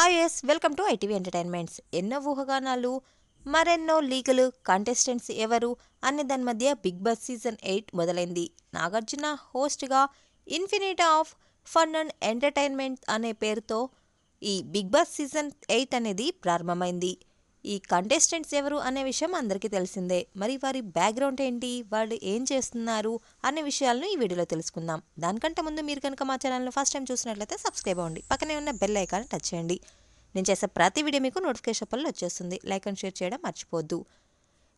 Hi yes welcome to ITV entertainments. ఎన్నో ఊహగానాలు మరెన్నో లీగలు కంటెస్టెంట్స్ ఎవరు అనే దాని మధ్య బిగ్ బాస్ సీజన్ ఎయిట్ మొదలైంది. Nagarjuna హోస్ట్గా infinite of fun and entertainment అనే పేరుతో ఈ బిగ్ బాస్ సీజన్ ఎయిట్ అనేది ప్రారంభమైంది. ఈ కంటెస్టెంట్స్ ఎవరు అనే విషయం అందరికీ తెలిసిందే. మరి వారి బ్యాక్గ్రౌండ్ ఏంటి? వాళ్ళు ఏం చేస్తున్నారు? అనే విషయాలను ఈ వీడియోలో తెలుసుకుందాం. దానికంటే ముందు మీరు కనుక మా ఛానల్ను ఫస్ట్ టైం చూసినట్లయితే సబ్స్క్రైబ్ అవ్వండి. పక్కనే ఉన్న బెల్ ఐకాన్ టచ్ చేయండి. నేను చేసే ప్రతి వీడియో మీకు నోటిఫికేషన్ పనులు వచ్చేస్తుంది. లైక్ అండ్ షేర్ చేయడం మర్చిపోద్దు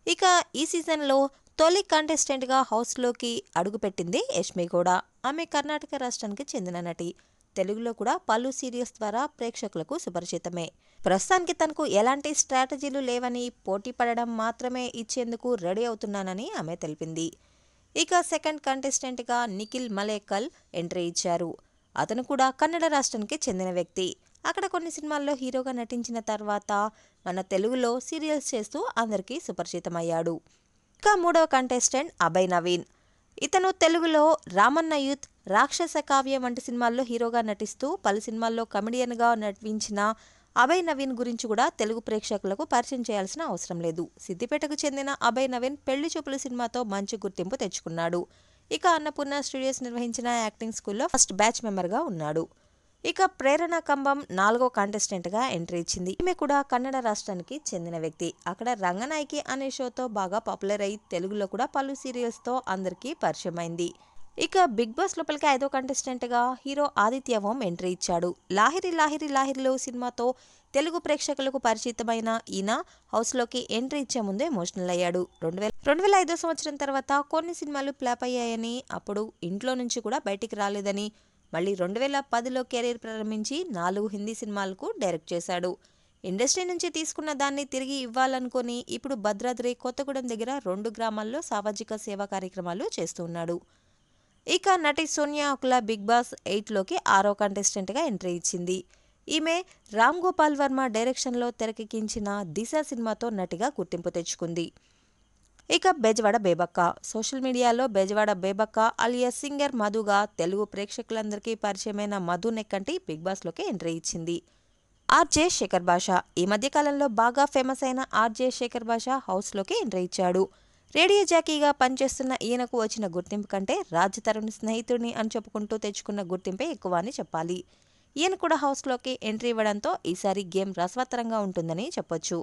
ఇక ఈ సీజన్లో తొలి కంటెస్టెంట్గా హౌస్లోకి అడుగుపెట్టింది యష్మి కూడా ఆమె కర్ణాటక రాష్ట్రానికి చెందిన నటి. తెలుగులో కూడా పలు సీరియల్స్ ద్వారా ప్రేక్షకులకు సుపరిచితమే. ప్రస్తుతానికి తనకు ఎలాంటి స్ట్రాటజీలు లేవని పోటీ పడడం మాత్రమే ఇచ్చేందుకు రెడీ అవుతున్నానని ఆమె తెలిపింది. ఇక సెకండ్ కంటెస్టెంట్గా నిఖిల్ మలేకల్ ఎంట్రీ ఇచ్చారు. అతను కూడా కన్నడ రాష్ట్రానికి చెందిన వ్యక్తి. అక్కడ కొన్ని సినిమాల్లో హీరోగా నటించిన తర్వాత మన తెలుగులో సీరియల్స్ చేస్తూ అందరికీ సుపరిచితమయ్యాడు. ఇక మూడవ కంటెస్టెంట్ అభయ్ నవీన్. ఇతను తెలుగులో రామన్న యూత్ రాక్షస కావ్యం వంటి సినిమాల్లో హీరోగా నటిస్తూ పలు సినిమాల్లో కమెడియన్గా నటించిన అభయ్ నవీన్ గురించి కూడా తెలుగు ప్రేక్షకులకు పరిచయం చేయాల్సిన అవసరం లేదు. సిద్దిపేటకు చెందిన అభయ్ నవీన్ పెళ్ళి చూపుల సినిమాతో మంచి గుర్తింపు తెచ్చుకున్నాడు. ఇక అన్నపూర్ణ స్టూడియోస్ నిర్వహించిన యాక్టింగ్ స్కూల్లో ఫస్ట్ బ్యాచ్ మెంబర్గా ఉన్నాడు. ఇక ప్రేరణ కంబం నాలుగో కాంటెస్టెంట్గా ఎంట్రీ ఇచ్చింది. ఈమె కూడా కన్నడ రాష్ట్రానికి చెందిన వ్యక్తి. అక్కడ రంగనాయకి అనే షోతో బాగా పాపులర్ అయి తెలుగులో కూడా పలు సీరియల్స్తో అందరికీ పరిచయమైంది. ఇక బిగ్ బాస్ లోపలికి ఐదో కంటెస్టెంట్గా హీరో ఆదిత్య ఓం ఎంట్రీ ఇచ్చాడు. లాహిరి లాహిరి లాహిరిలో సినిమాతో తెలుగు ప్రేక్షకులకు పరిచితమైన ఈయన హౌస్లోకి ఎంట్రీ ఇచ్చే ముందే ఎమోషనల్ అయ్యాడు. రెండు వేల రెండు వేల ఐదో సంవత్సరం తర్వాత కొన్ని సినిమాలు ఫ్లాప్ అయ్యాయని అప్పుడు ఇంట్లో నుంచి కూడా బయటికి రాలేదని మళ్ళీ రెండు వేల పదిలో కెరీర్ ప్రారంభించి నాలుగు హిందీ సినిమాలకు డైరెక్ట్ చేశాడు. ఇండస్ట్రీ నుంచి తీసుకున్న దాన్ని తిరిగి ఇవ్వాలనుకుని ఇప్పుడు భద్రాద్రి కొత్తగూడెం దగ్గర రెండు గ్రామాల్లో సామాజిక సేవా కార్యక్రమాలు చేస్తున్నాడు ఇక నటి సోనియా అకులా బిగ్ బాస్ ఎయిట్లోకి ఆరో కంటెస్టెంట్గా ఎంట్రీ ఇచ్చింది. ఈమె రామ్ గోపాల్ వర్మ డైరెక్షన్లో తెరకెక్కించిన దిశ సినిమాతో నటిగా గుర్తింపు తెచ్చుకుంది. ఇక బెజవాడ బేబక్క. సోషల్ మీడియాలో బెజవాడ బేబక్క అలియా సింగర్ మధుగా తెలుగు ప్రేక్షకులందరికీ పరిచయమైన మధు నెక్కంటి బిగ్ బాస్లోకి ఎంట్రీ ఇచ్చింది. ఆర్జే శేఖర్ భాష ఈ మధ్యకాలంలో బాగా ఫేమస్ అయిన ఆర్జే శేఖర్ భాష హౌస్లోకి ఎంట్రీ ఇచ్చాడు. రేడియో జాకీగా పనిచేస్తున్న ఈయనకు వచ్చిన గుర్తింపు కంటే రాజ్ తరుణ్ స్నేహితుడిని అని చెప్పుకుంటూ తెచ్చుకున్న గుర్తింపే ఎక్కువ అని చెప్పాలి. ఈయన కూడా హౌస్లోకి ఎంట్రీ ఇవ్వడంతో ఈసారి గేమ్ రసవత్తరంగా ఉంటుందని చెప్పొచ్చు.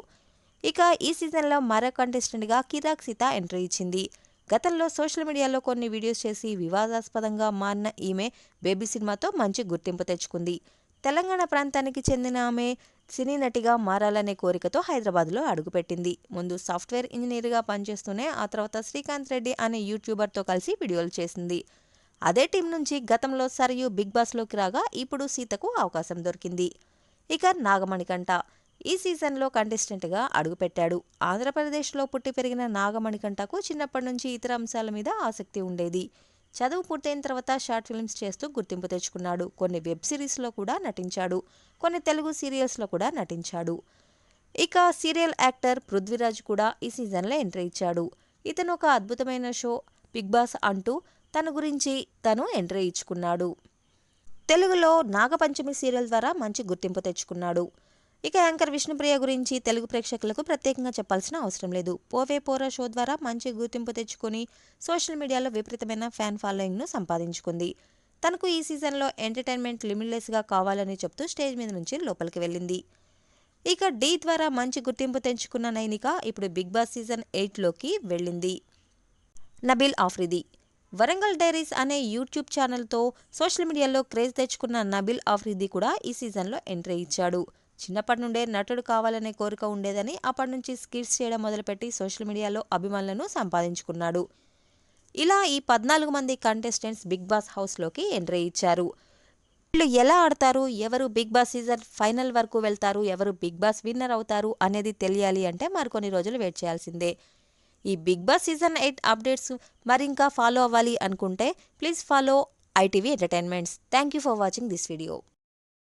ఇక ఈ సీజన్లో మరో కంటెస్టెంట్గా కిరాక్ సీత ఎంట్రీ ఇచ్చింది. గతంలో సోషల్ మీడియాలో కొన్ని వీడియోస్ చేసి వివాదాస్పదంగా మారిన ఈమె బేబీ సినిమాతో మంచి గుర్తింపు తెచ్చుకుంది. తెలంగాణ ప్రాంతానికి చెందిన ఆమె సినీ నటిగా మారాలనే కోరికతో హైదరాబాద్లో అడుగుపెట్టింది. ముందు సాఫ్ట్వేర్ ఇంజనీర్గా పనిచేస్తూనే ఆ తర్వాత శ్రీకాంత్ రెడ్డి అనే యూట్యూబర్తో కలిసి వీడియోలు చేసింది. అదే టీం నుంచి గతంలో సరియు బిగ్ బాస్లోకి రాగా ఇప్పుడు సీతకు అవకాశం దొరికింది. ఇక నాగమణికంట ఈ సీజన్లో కంటెస్టెంట్గా అడుగుపెట్టాడు. ఆంధ్రప్రదేశ్లో పుట్టి పెరిగిన నాగమణికంటకు చిన్నప్పటి నుంచి ఇతర అంశాల మీద ఆసక్తి ఉండేది. చదువు పూర్తయిన తర్వాత షార్ట్ ఫిల్మ్స్ చేస్తూ గుర్తింపు తెచ్చుకున్నాడు. కొన్ని వెబ్ సిరీస్లో కూడా నటించాడు. కొన్ని తెలుగు సీరియల్స్లో కూడా నటించాడు. ఇక సీరియల్ యాక్టర్ పృథ్వీరాజ్ కూడా ఈ సీజన్లో ఎంట్రీ ఇచ్చాడు. ఇతను ఒక అద్భుతమైన షో బిగ్ బాస్ అంటూ తన గురించి తను ఎంట్రీ ఇచ్చుకున్నాడు. తెలుగులో నాగపంచమి సీరియల్ ద్వారా మంచి గుర్తింపు తెచ్చుకున్నాడు. ఇక యాంకర్ విష్ణుప్రియ గురించి తెలుగు ప్రేక్షకులకు ప్రత్యేకంగా చెప్పాల్సిన అవసరం లేదు. పోవే పోరా షో ద్వారా మంచి గుర్తింపు తెచ్చుకొని సోషల్ మీడియాలో విపరీతమైన ఫ్యాన్ ఫాలోయింగ్ను సంపాదించుకుంది. తనకు ఈ సీజన్లో ఎంటర్టైన్మెంట్ లిమిట్లెస్గా కావాలని చెప్తూ స్టేజ్ మీద నుంచి లోపలికి వెళ్ళింది. ఇక డీ ద్వారా మంచి గుర్తింపు తెంచుకున్న నైనిక ఇప్పుడు బిగ్ బాస్ సీజన్ ఎయిట్లోకి వెళ్ళింది. నబీల్ ఆఫ్రిది. వరంగల్ డైరీస్ అనే యూట్యూబ్ ఛానల్తో సోషల్ మీడియాలో క్రేజ్ తెచ్చుకున్న నబీల్ ఆఫ్రిది కూడా ఈ సీజన్లో ఎంట్రీ ఇచ్చాడు. చిన్నప్పటి నుండే నటుడు కావాలనే కోరిక ఉండేదని అప్పటి నుంచి స్కిట్స్ చేయడం మొదలుపెట్టి సోషల్ మీడియాలో అభిమానులను సంపాదించుకున్నాడు. ఇలా ఈ పద్నాలుగు మంది కంటెస్టెంట్స్ బిగ్ బాస్ హౌస్లోకి ఎంట్రీ ఇచ్చారు. వీళ్ళు ఎలా ఆడతారు? ఎవరు బిగ్ బాస్ సీజన్ ఫైనల్ వరకు వెళ్తారు? ఎవరు బిగ్ బాస్ విన్నర్ అవుతారు? అనేది తెలియాలి అంటే మరికొన్ని రోజులు వెయిట్ చేయాల్సిందే. ఈ big boss season eight updates మరింకా follow అవ్వాలి అనుకుంటే please follow ITV entertainments. Thank you for watching this video.